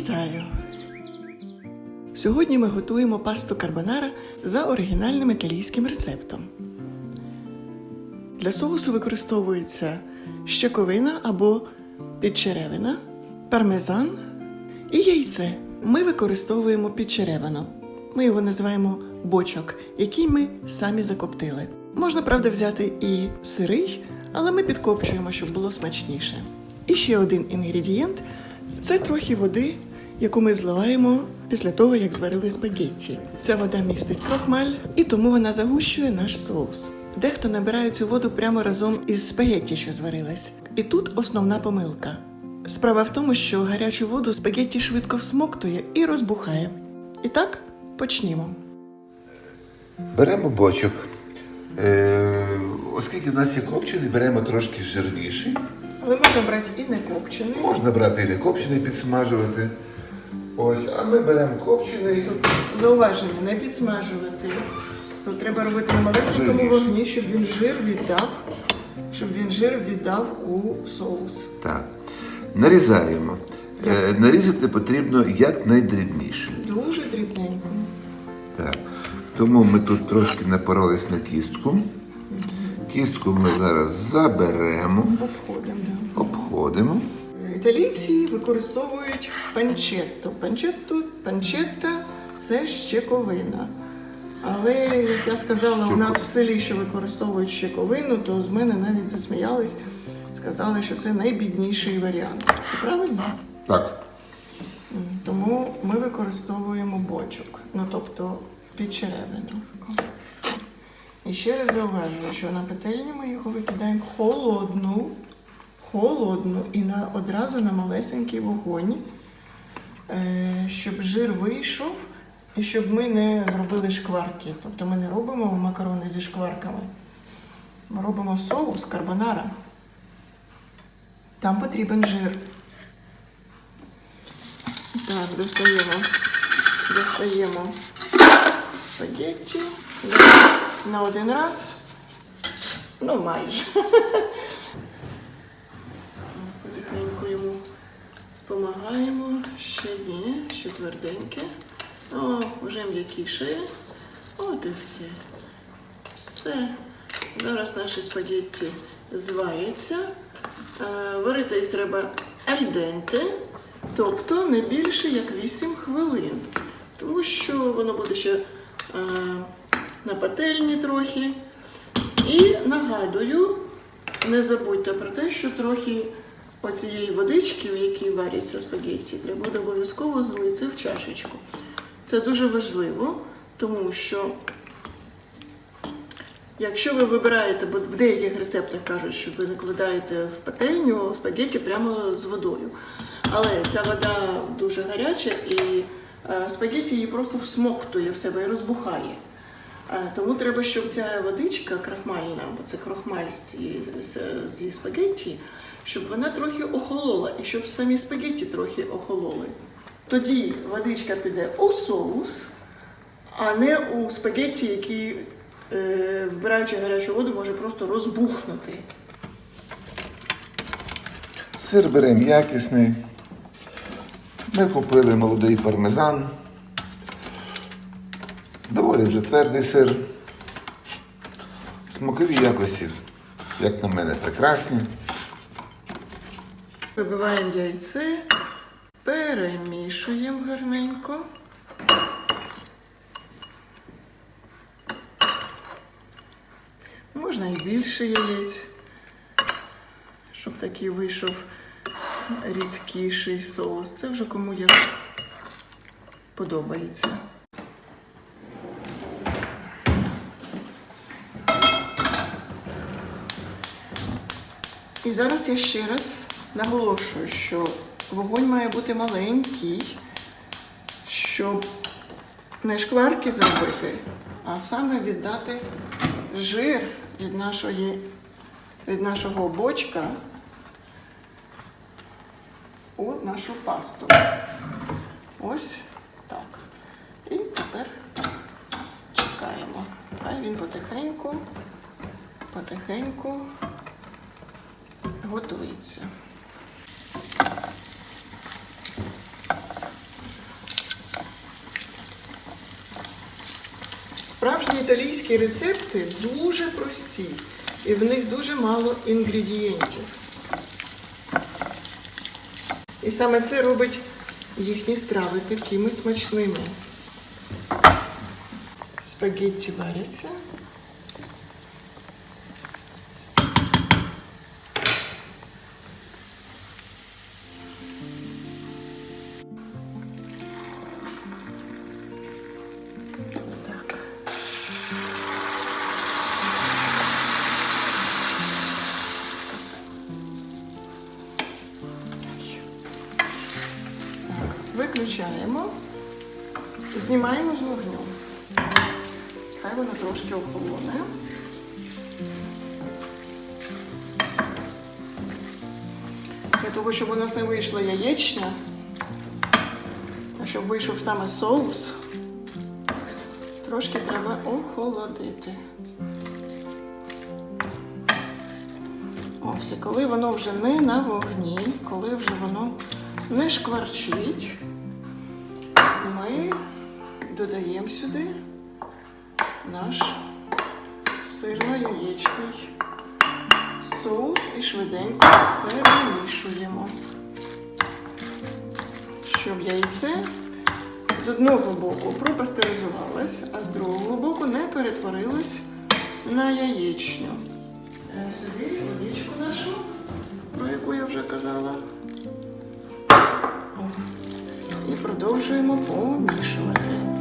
Вітаю! Сьогодні ми готуємо пасту карбонара за оригінальним італійським рецептом. Для соусу використовується щековина або підчеревина, пармезан і яйце. Ми використовуємо підчеревину. Ми його називаємо бочок, який ми самі закоптили. Можна, правда, взяти і сирий, але ми підкопчуємо, щоб було смачніше. І ще один інгредієнт це трохи води, яку ми зливаємо після того, як зварили спагетті. Ця вода містить крохмаль, і тому вона загущує наш соус. Дехто набирає цю воду прямо разом із спагетті, що зварилась. І тут основна помилка. Справа в тому, що гарячу воду спагетті швидко всмоктує і розбухає. І так, почнімо. Беремо бочок. Е, оскільки в нас є копчений, беремо трошки жирніший. Але можна брати і не копчений. Можна брати і не копчений, підсмажувати. Ось, а ми беремо копчений. Тут зауваження не підсмажувати. Тут треба робити на малесенькому Жирніше. вогні, щоб він жир віддав, щоб він жир віддав у соус. Так. Нарізаємо. Е, нарізати потрібно якнайдрібніше. Дуже дрібненько. Так. Тому ми тут трошки напоролись на кістку. Кістку ми зараз заберемо, Обходимо. Да. обходимо. Італійці використовують панчетто. Панчетто, панчетта це щековина. Але, як я сказала, у нас в селі, що використовують щековину, то з мене навіть засміялись, сказали, що це найбідніший варіант. Це правильно? Так. Тому ми використовуємо бочок, ну тобто підчеревину. І ще раз зауважую, що на петельню ми його викидаємо холодну, холодну і на, одразу на малесенький вогонь, е, щоб жир вийшов і щоб ми не зробили шкварки. Тобто ми не робимо макарони зі шкварками. Ми робимо соус карбонара. Там потрібен жир. Так, достаємо, достаємо спагетті на, на один раз. Ну, майже. тверденьке. О, вже м'якіше. От і все. Все. Зараз наші спагетті зваряться. Е, Варити їх треба альденте, тобто не більше як 8 хвилин. Тому що воно буде ще е, на пательні трохи. І нагадую, не забудьте про те, що трохи оцієї водички, в якій варяться спагетті, треба буде обов'язково злити в чашечку. Це дуже важливо, тому що Якщо ви вибираєте, бо в деяких рецептах кажуть, що ви накладаєте в пательню спагетті прямо з водою. Але ця вода дуже гаряча і е, спагетті її просто всмоктує в себе і розбухає. Е, Тому треба, щоб ця водичка крахмальна, бо це з- зі спагетті, щоб вона трохи охолола і щоб самі спагетті трохи охололи. Тоді водичка піде у соус, а не у спагетті, які, е, вбираючи гарячу воду, може просто розбухнути. Сир беремо якісний. Ми купили молодий пармезан. Доволі вже твердий сир. Смакові якості, як на мене, прекрасні. Вибиваємо яйце, перемішуємо гарненько. Можна і більше яєць, щоб такий вийшов рідкіший соус. Це вже кому як подобається. І зараз я ще раз наголошую, що вогонь має бути маленький, щоб не шкварки зробити, а саме віддати жир від, нашої, від нашого бочка у нашу пасту. Ось так. І тепер чекаємо. Хай він потихеньку, потихеньку готується. Справжні італійські рецепти дуже прості, і в них дуже мало інгредієнтів. І саме це робить їхні страви такими смачними. Спагетті варяться. Виключаємо, знімаємо з вогню. Хай воно трошки охолоне. Для того, щоб у нас не вийшла яєчня, а щоб вийшов саме соус, трошки треба охолодити. Ось, і коли воно вже не на вогні, коли вже воно не шкварчить, ми додаємо сюди наш сирно-яєчний соус і швиденько перемішуємо, щоб яйце з одного боку пропастеризувалось, а з другого боку не перетворилось на яєчню. Продовжуємо помішувати.